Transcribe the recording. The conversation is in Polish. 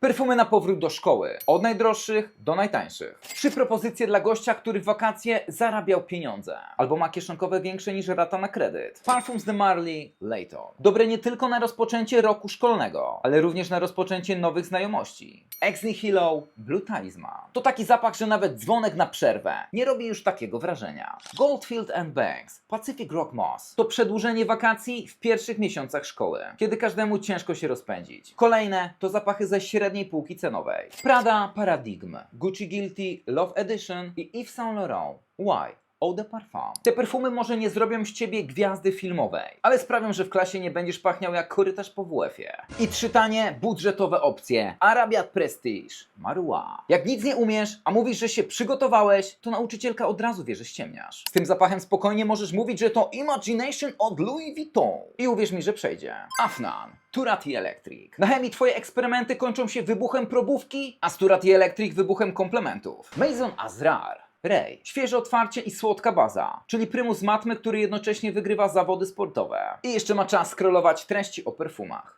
Perfumy na powrót do szkoły. Od najdroższych do najtańszych. Trzy propozycje dla gościa, który w wakacje zarabiał pieniądze. Albo ma kieszonkowe większe niż rata na kredyt. Parfums de Marley Layton. Dobre nie tylko na rozpoczęcie roku szkolnego, ale również na rozpoczęcie nowych znajomości. Ex Nihilo Blue. To taki zapach, że nawet dzwonek na przerwę nie robi już takiego wrażenia. Goldfield and Banks Pacific Rock Moss. To przedłużenie wakacji w pierwszych miesiącach szkoły, kiedy każdemu ciężko się rozpędzić. Kolejne to zapachy ze średniej półki cenowej. Prada Paradigm, Gucci Guilty, Love Edition i Yves Saint Laurent. Why? Eau de Parfum. Te perfumy może nie zrobią z ciebie gwiazdy filmowej, ale sprawią, że w klasie nie będziesz pachniał jak korytarz po WF-ie. I trzy tanie, budżetowe opcje. Arabiat Prestige, Marua. Jak nic nie umiesz, a mówisz, że się przygotowałeś, to nauczycielka od razu wie, że ściemniasz. Z tym zapachem spokojnie możesz mówić, że to Imagination od Louis Vuitton. I uwierz mi, że przejdzie. Afnan. Turati Electric. Na chemii twoje eksperymenty kończą się wybuchem probówki, a z Turati Electric wybuchem komplementów. Maison Azrar. Świeże otwarcie i słodka baza, czyli prymus matmy, który jednocześnie wygrywa zawody sportowe. I jeszcze ma czas scrollować treści o perfumach.